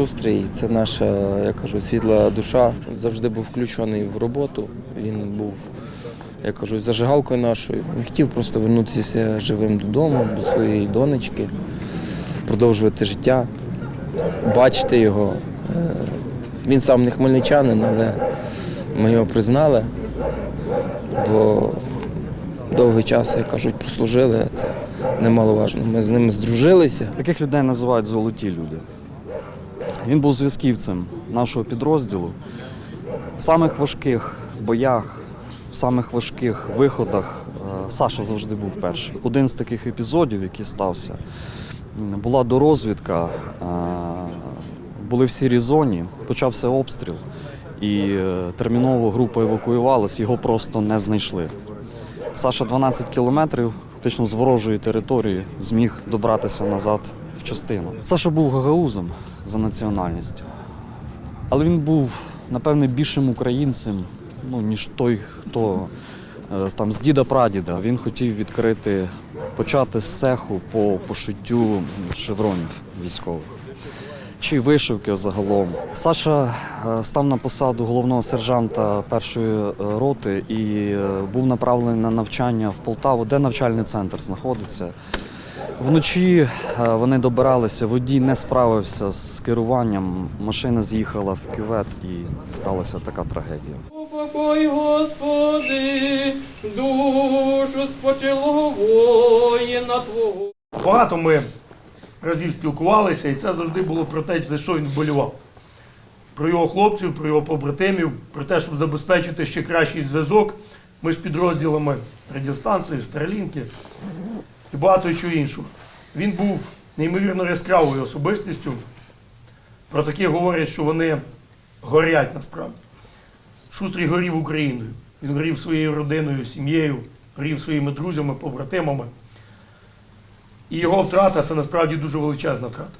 Шустрий це наша, я кажу, світла душа. Завжди був включений в роботу. Він був, я кажу, зажигалкою нашою. Він хотів просто вернутися живим додому, до своєї донечки, продовжувати життя, бачити його. Е, Він сам не хмельничанин, але ми його признали, бо довгий час, як кажуть, прослужили, це немаловажно. Ми з ними здружилися. Таких людей називають золоті люди. Він був зв'язківцем нашого підрозділу. В самих важких боях, в самих важких виходах е, Саша завжди був перший. Один з таких епізодів, який стався, була дорозвідка, е, були в сірій зоні, почався обстріл, і е, терміново група евакуювалась, його просто не знайшли. Саша 12 кілометрів фактично з ворожої території зміг добратися назад в частину. Саша був гагаузом за національністю, але він був, напевне, більшим українцем, ну, ніж той, хто е, там з діда прадіда. Він хотів відкрити, почати з цеху по пошиттю шевронів військових. Чи вишивки загалом. Саша е, став на посаду головного сержанта першої е, роти і був направлений на навчання в Полтаву, де навчальний центр знаходиться. Вночі е, вони добиралися, водій не справився з керуванням, машина з'їхала в кювет і сталася така трагедія. Упокой, Господи, душу спочилого воїна Твого. Багато ми разів спілкувалися, і це завжди було про те, за що він вболівав. Про його хлопців, про його побратимів, про те, щоб забезпечити ще кращий зв'язок між підрозділами радіостанції, Старлінки і багато чого іншого. Він був неймовірно яскравою особистістю. Про таких говорять, що вони горять насправді. Шустрий горів Україною. Він горів своєю родиною, сім'єю, горів своїми друзями, побратимами. І його втрата це насправді дуже величезна втрата.